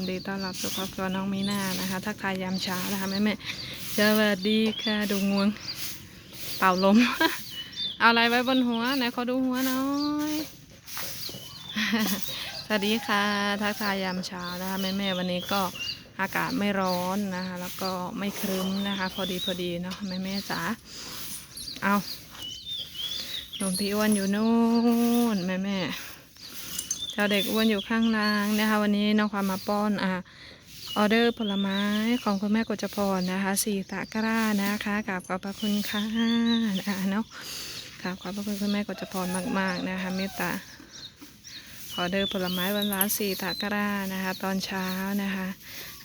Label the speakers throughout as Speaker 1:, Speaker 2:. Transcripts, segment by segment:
Speaker 1: นดีต้อนรับสู่ครอบครัวน้องมีนานะคะทักทายยามเช้านะคะแม่แม่สวัสดีค่ะดูงวง เป่าลม เอาอะไรไว้บนหัวไหนขอดูหัวหน้อยสวัสดีค่ะ ทักทายยามเช้านะคะแม่แม่วันนี้ก็อากาศไม่ร้อนนะคะแล้วก็ไม่ครึ้มนะคะ พอดีพอดีเนาะแม่แม่จ๋าเอาหลวงพี่อ้วนอยู่นู่นแม่แม่ ๆเจ้าเด็กอ้วนอยู่ข้างล่างนะคะ วันนี้น้องความมาป้อนอ่าออเดอร์ผลไม้ของคุณแม่กฤจพรนะคะสี่ตะกร้านะคะกราบขอบพระคุณค่ะนะเนาะกราบขอบพระคุณคุณแม่กฤจพรมาก ๆนะคะเมตตาออเดอร์ผลไม้วันละสี่ตะกร้านะคะ ตอนเช้านะคะ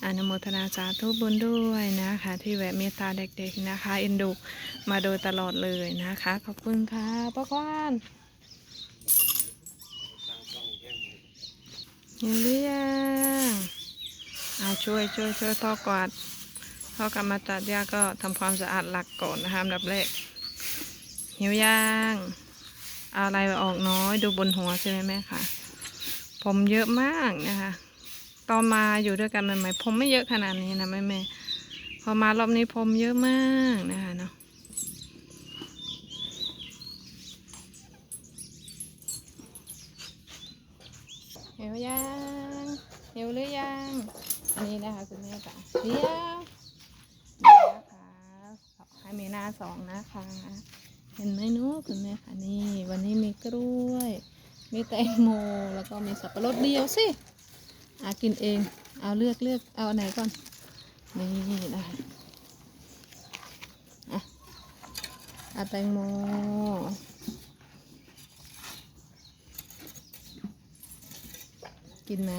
Speaker 1: อนุโมทนาสาธุบุญด้วยนะคะ ที่แวะเมตตาเด็กๆนะคะเอ็นดูมาโดยตลอดเลยนะคะ ขอบคุณค่ะป้ากวาน หิวหรือยังอาช่วยช่วยช่วยพ่อกวาดพ่อกลับมาตัดหญ้าก็ทำความสะอาดหลักก่อนนะคะอันดับแรกหิวยังอาอะไรออกน้อยดูบนหัวใช่ไหมแม่ค่ะ ผมเยอะมากนะคะตอนมาอยู่ด้วยกันใหม่ๆผมไม่เยอะขนาดนี้นะแม่แม่พอมารอบนี้ผมเยอะมากนะคะเนาะ หิวยังหิวหรือยังอันนี้นะคะคุณแม่จ๋าเดี๋ยวนะคะให้มีหน้าสองนะคะ เห็นไหมเนาะคุณแม่ค่ะนี่ วันนี้มีกล้วย มีแตงโมแล้วก็มีสับปะรดเดียวสิอากินเอง เอาเลือกเลือกเอาไหนก่อน นี่นะคะอะอาแตงโม กินไหม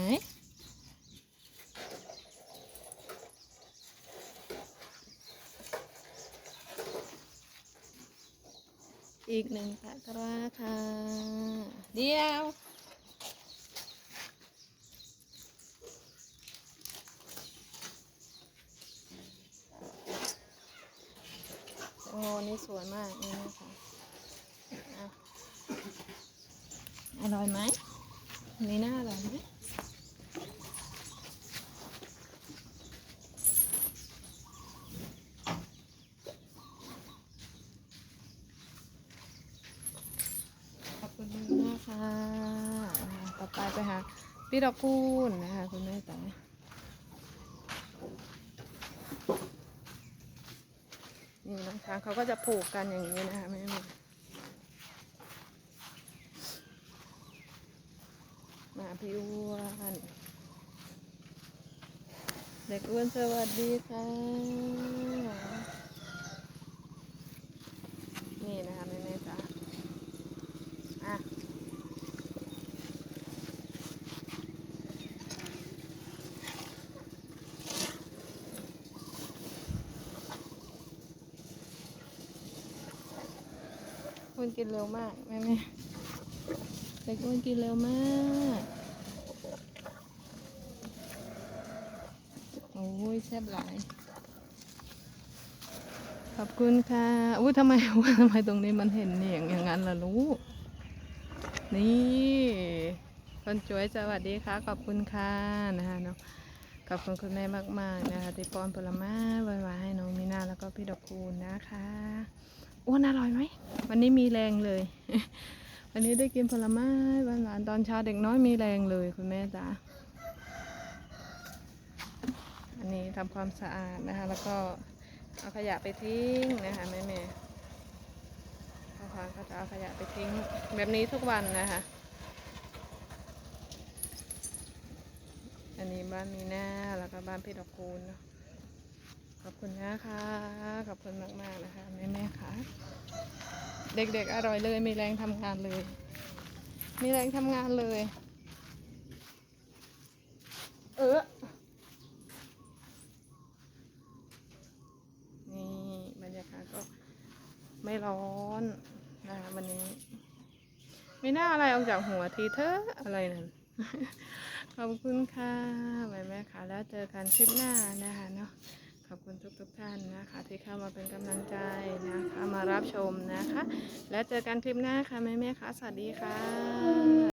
Speaker 1: อีกหนึ่งตะกร้าค่ะ เดียวโอ้นี่สวยมากนี่นะคะอะอร่อยไหมนนี่น่าอร่อยไหม ขอบคุณมากค่ะอ่าต่อไปไปหา พี่ดอกคูณนะคะคุณแม่จ๋านี่นะคะเขาก็จะผูกกันอย่างนี้นะคะแม่แม่มาพี่อ้วนเด็กอ้วนสวัสดีค่ะ นี่นะคะแม่แม่จ๋า อะ มันกินเร็วมากแม่แม่เด็กมันกินเร็วมากโอ้ยแซ่บหลาย ขอบคุณค่ะ อุ้ยทำไมทำไมตรงนี้มันเห็นเนี่ยอย่างนั้นล่ะลูก นี่คนสวยสวัสดีค่ะ ขอบคุณค่ะนะคะเนาะขอบคุณคุณแม่มากๆนะคะที่ป้อนผลไม้ไว้ให้น้องมีนาแล้วก็พี่ดอกคูณนะคะอ้วนอร่อยไหม วันนี้มีแรงเลย วันนี้ได้กินผลไม้หวานๆตอนเช้าเด็กน้อยมีแรงเลยคุณแม่จ๋าอันนี้ทำความสะอาดนะคะ แล้วก็เอาขยะไปทิ้งนะคะแม่แม่พ่อควานก็จะเอาขยะไปทิ้งแบบนี้ทุกวันนะคะ อันนี้บ้านมีหน้าแล้วก็บ้านพี่ดอกคูณเนาะ อบคุณนะคะ ขอบคุณมาก ๆ นะคะ แม่แม่ๆค่ะ เด็กๆ อร่อยเลย มีแรงทำงานเลย มีแรงทำงานเลย เออนี่บรรยากาศก็ไม่ร้อนนะคะวันนี้ ไม่น่าอะไรออกจากหัวทีเธออะไรนั่นขอบคุณค่ะแม่แม่ค่ะ แล้วเจอกันคลิปหน้านะคะเนาะ ขอบคุณทุกทุกๆท่านนะคะ ที่เข้ามาเป็นกำลังใจนะคะมารับชมนะคะ แล้วเจอกันคลิปหน้าค่ะแม่แม่ค่ะสวัสดีค่ะ